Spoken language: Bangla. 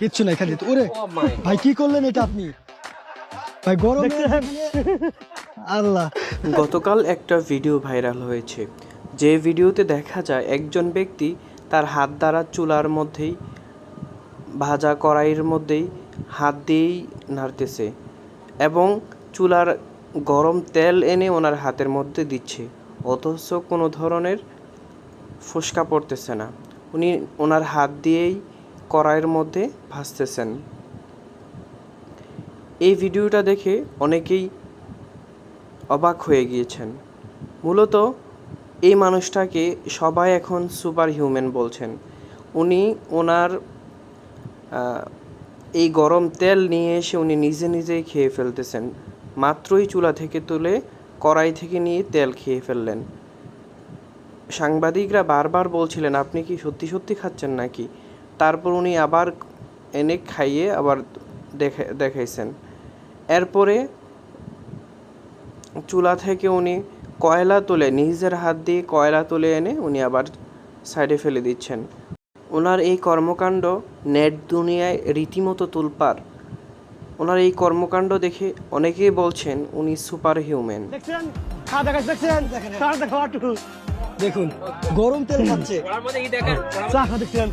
কিচ্ছু নাই খালি ওরে ভাই কি করলেন এটা আপনি? ভাই গরম আল্লাহ। গতকাল একটা ভিডিও ভাইরাল হয়েছে। যে ভিডিওতে দেখা যায় একজন ব্যক্তি তার হাত দ্বারা চুলার মধ্যেই ভাজা কড়াইয়ের মধ্যেই হাত দিয়েই নাড়তেছে এবং চুলার গরম তেল এনে ওনার হাতের মধ্যে দিচ্ছে। অথচ কোনো ধরনের ফুসকা পড়তেছে না। উনি ওনার হাত দিয়েই কড়াইয়ের মধ্যে ভাজতেছেন এই ভিডিওটা দেখে অনেকেই অবাক হয়ে গিয়েছেন। মূলত এই মানুষটাকে সবাই এখন সুপার হিউম্যান বলছেন। উনি ওনার এই গরম তেল নিয়ে এসে উনি নিজে নিজেই খেয়ে ফেলতেছেন। মাত্রই চুলা থেকে তুলে কড়াই থেকে নিয়ে তেল খেয়ে ফেললেন। সাংবাদিকরা বারবার বলছিলেন, আপনি কি সত্যি সত্যি খাচ্ছেন নাকি? তারপর উনি আবার এনে খাইয়ে আবার দেখে দেখাইছেন। এরপরে চুলা থেকে উনি কয়লা তুলে নিজের হাত দিয়ে কয়লা তুলে এনে উনি আবার সাইডে ফেলে দিচ্ছেন। ওনার এই কর্মকাণ্ড নেট দুনিয়ায় রীতিমতো তুলপার। ওনার এই কর্মকাণ্ড দেখে অনেকেই বলছেন উনি সুপার হিউম্যান দেখুন। গরম তেল খাচ্ছে। চা দেখছেন?